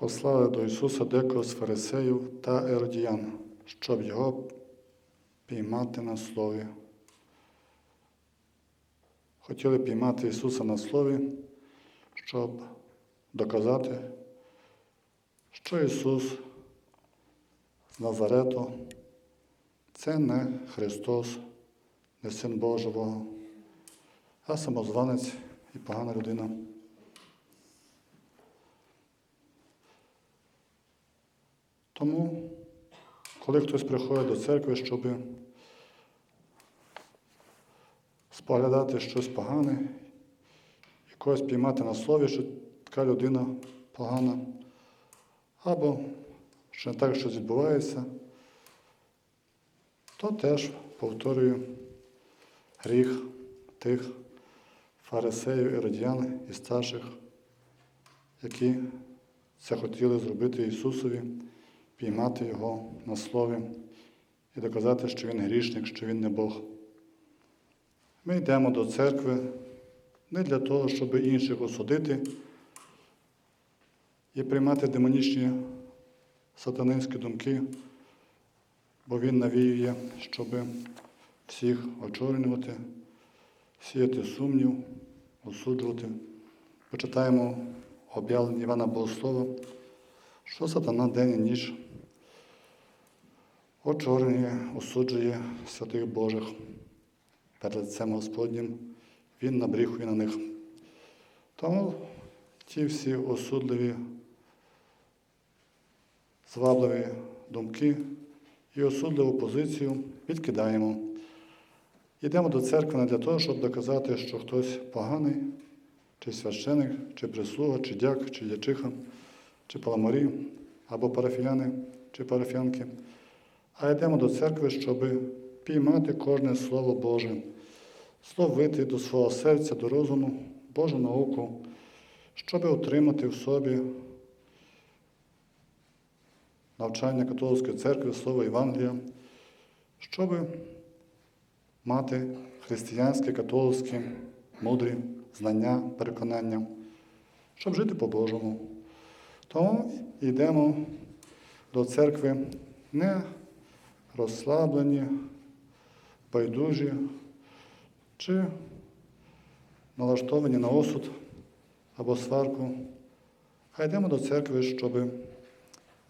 Послали до Ісуса декого з фарисеїв та еродіян, щоб його піймати на слові. Хотіли піймати Ісуса на слові, щоб доказати, що Ісус з Назарету це не Христос, не Син Божого, а самозванець і погана людина. Тому, коли хтось приходить до церкви, щоб споглядати щось погане, і когось піймати на слові, що така людина погана, або що не так щось відбувається, то теж повторюю гріх тих фарисеїв, іродіян і старших, які це хотіли зробити Ісусові, піймати Його на слові і доказати, що Він грішник, що Він не Бог. Ми йдемо до церкви не для того, щоб інших осудити і приймати демонічні сатанинські думки, бо Він навіює, щоб всіх очорнювати, сіяти сумнів, осуджувати. Почитаємо об'явлення Івана Богослова, що сатана день і ніч очорнює, осуджує святих Божих перед лицем Господнім, Він набріхує на них. Тому ті всі осудливі, звабливі думки і осудливу позицію відкидаємо. Йдемо до церкви не для того, щоб доказати, що хтось поганий, чи священик, чи прислуга, чи дяк, чи ячиха, чи паламарі, або парафіяни, чи парафіянки, а йдемо до церкви, щоб піймати кожне Слово Боже, словити до свого серця, до розуму, Божу науку, щоб отримати в собі навчання католицької церкви, Слово Євангелія, щоб мати християнське, католицьке, мудрі знання, переконання, щоб жити по-божому. Тому йдемо до церкви не розслаблені, байдужі чи налаштовані на осуд або сварку, а йдемо до церкви, щоб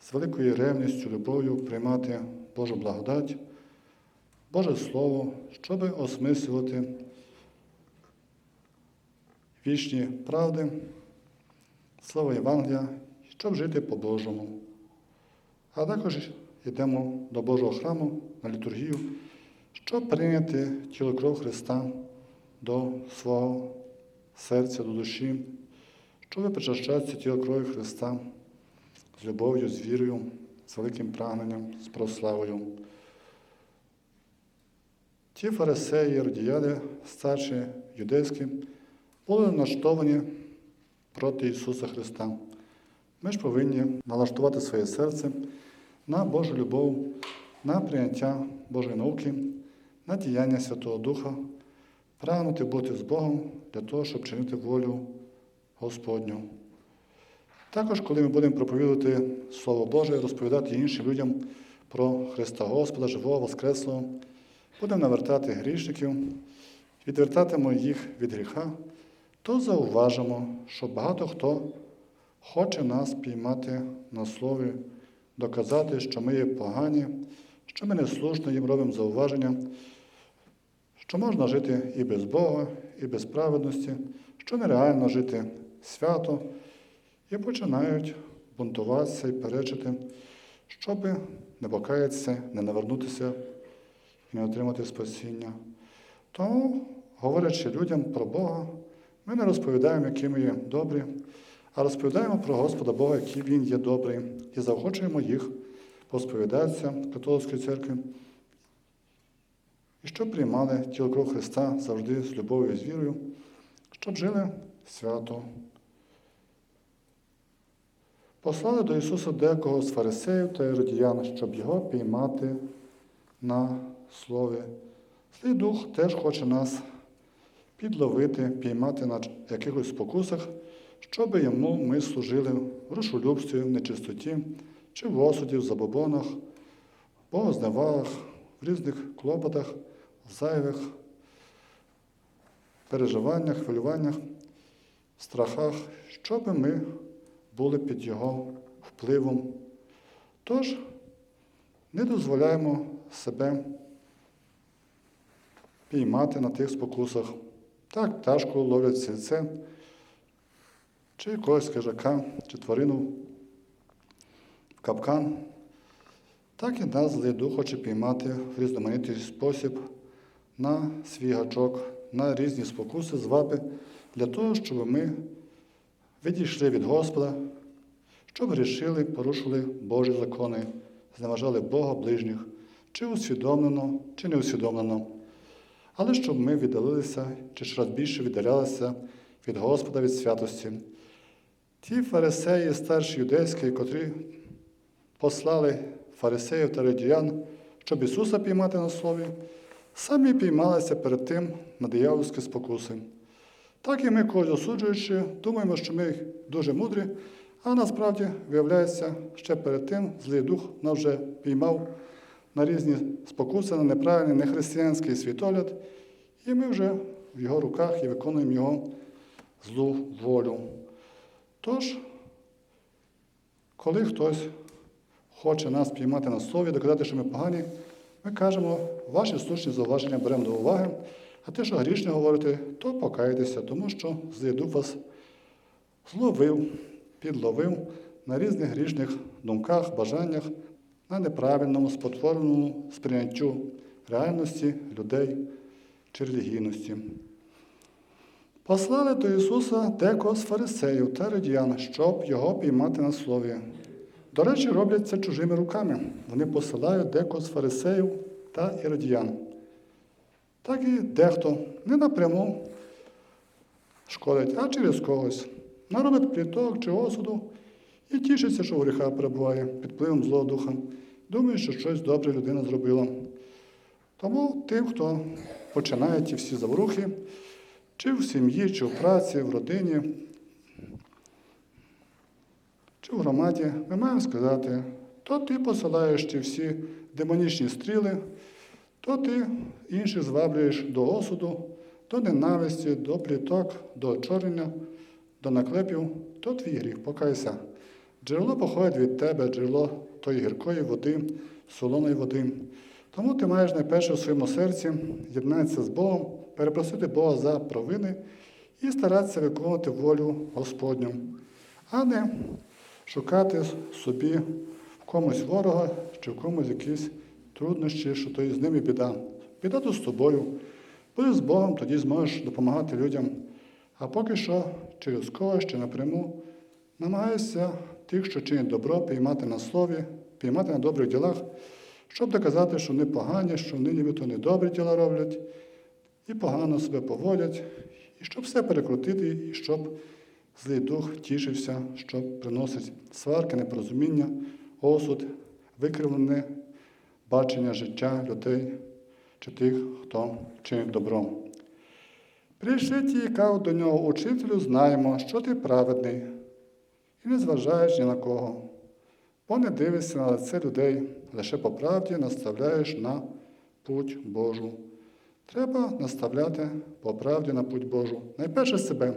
з великою ревністю, любов'ю приймати Божу благодать, Боже Слово, щоб осмислювати вічні правди, Слово Євангелія, щоб жити по-божому. А також йдемо до Божого храму на літургію, щоб прийняти тіло кров Христа до свого серця, до душі, щоб причащатися тіло крові Христа з любов'ю, з вірою, з великим прагненням, з прославою. Ті фарисеї, родіяни, старші юдейські, були налаштовані проти Ісуса Христа. Ми ж повинні налаштувати своє серце на Божу любов, на прийняття Божої науки, на діяння Святого Духа, прагнути бути з Богом для того, щоб чинити волю Господню. Також, коли ми будемо проповідувати Слово Боже, розповідати іншим людям про Христа Господа, живого, Воскреслого, будемо навертати грішників, відвертатимо їх від гріха, то зауважимо, що багато хто хоче нас піймати на слові, доказати, що ми є погані, що ми неслушно їм робимо зауваження, що можна жити і без Бога, і без праведності, що нереально жити свято, і починають бунтуватися і перечити, щоб не покаятися, не навернутися і не отримати спасіння. Тому, говорячи людям про Бога, ми не розповідаємо, які ми є добрі, а розповідаємо про Господа Бога, який Він є добрий, і заохочуємо їх посповідатися католицької церкви, і щоб приймали тіло кров Христа завжди з любов'ю і з вірою, щоб жили свято. Послали до Ісуса декого з фарисеїв та іродіян, щоб його піймати на слові. Злий дух теж хоче нас підловити, піймати на якихось спокусах, щоб йому ми служили в грошолюбстві, в нечистоті, чи в осуді, в забобонах, богозневагах, в різних клопотах, зайвих переживаннях, хвилюваннях, страхах, щоб ми були під Його впливом. Тож не дозволяємо себе піймати на тих спокусах. Так тяжко ловлять сільце, чи якогось хижака, чи тварину в капкан. Так і нас злий дух хоче піймати в різноманітний спосіб на свій гачок, на різні спокуси, зваби, для того, щоб ми відійшли від Господа, щоб грішили, порушили Божі закони, зневажали Бога ближніх, чи усвідомлено, чи не усвідомлено. Але щоб ми віддалилися, чи ще раз більше віддалялися від Господа, від святості. Ті фарисеї, старші юдейські, котрі послали фарисеїв та радіян, щоб Ісуса піймати на слові, самі піймалися перед тим на диявольські спокуси. Так і ми, когось осуджуючи, думаємо, що ми дуже мудрі, а насправді, виявляється, ще перед тим злий дух нас вже піймав на різні спокуси, на неправильний, нехристиянський світогляд, і ми вже в його руках і виконуємо його злу волю. Тож, коли хтось хоче нас піймати на слові, доказати, що ми погані, ми кажемо, ваші слушні зауваження беремо до уваги, а те, що грішне говорите, то покайтеся, тому що злий дух вас зловив, підловив на різних грішних думках, бажаннях, на неправильному, спотвореному сприйняттю реальності людей чи релігійності. Послали до Ісуса декого з фарисеїв та радіян, щоб його піймати на слові. До речі, роблять це чужими руками. Вони посилають декого з фарисеїв та іродіян. Так і дехто не напряму шкодить, а через когось. Наробить пліток чи осуду і тішиться, що гріха перебуває під впливом злого духа. Думає, що щось добре людина зробила. Тому тим, хто починає ті всі заворухи, чи в сім'ї, чи в праці, в родині, чи в громаді, ми маємо сказати, то ти посилаєш ті всі демонічні стріли, то ти інших зваблюєш до осуду, до ненависті, до пліток, до очорення, до наклепів, то твій гріх, покайся. Джерело походить від тебе, джерело тої гіркої води, солоної води. Тому ти маєш найперше в своєму серці єднатися з Богом, перепросити Бога за провини і старатися виконувати волю Господню, а не шукати собі в комусь ворога чи в комусь якісь труднощі, що то з ними біда. Біда то з тобою. Будеш з Богом, тоді зможеш допомагати людям. А поки що через когось чи напряму намагаєшся тих, що чинять добро, піймати на слові, піймати на добрих ділах, щоб доказати, що вони погані, що вони нібито недобрі діла роблять, і погано себе поводять, і щоб все перекрутити, і щоб злий дух тішився, що приносить сварки, непорозуміння, осуд, викривлене бачення життя людей чи тих, хто чинить добро. Прийшли ті, кажуть до нього, учителю, знаємо, що ти праведний, і не зважаєш ні на кого, бо не дивишся на лице людей, лише по правді наставляєш на путь Божу. Треба наставляти по правді на путь Божу. Найперше себе.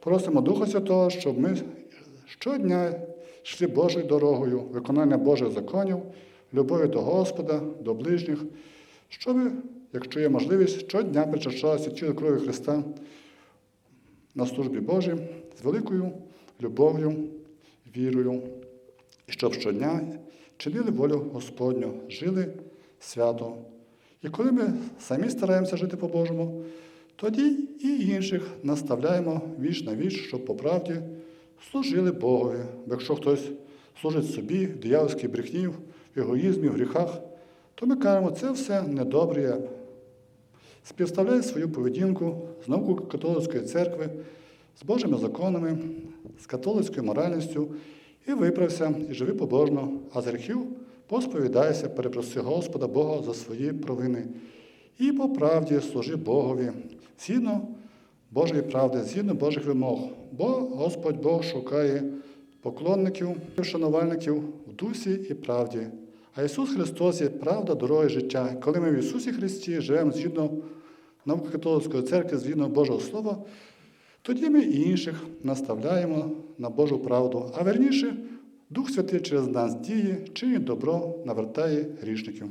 Просимо Духа Святого, щоб ми щодня йшли Божою дорогою, виконання Божих законів, любові до Господа, до ближніх, щоб, якщо є можливість, щодня причащалися тіло крові Христа на службі Божій з великою любов'ю, вірою, щоб щодня чинили волю Господню, жили свято. І коли ми самі стараємося жити по-божому, тоді і інших наставляємо віч на віч, щоб по правді служили Богові. Бо якщо хтось служить собі, в диявольській брехні, в егоїзмі, в гріхах, то ми кажемо, це все недобре. Співставляє свою поведінку з наукою католицької церкви, з Божими законами, з католицькою моральністю і виправся, і живи побожно, а з гріхів посповідайся, перепроси Господа Бога за свої провини. І по правді служи Богові, згідно Божої правди згідно Божих вимог. Бо Господь Бог шукає поклонників, вшанувальників в дусі і правді. А Ісус Христос є правда, дорога і життя. Коли ми в Ісусі Христі живемо згідно науки церкви, згідно Божого Слова, тоді ми і інших наставляємо на Божу правду, а верніше, Дух Святий через нас діє, чинить добро, навертає грішників.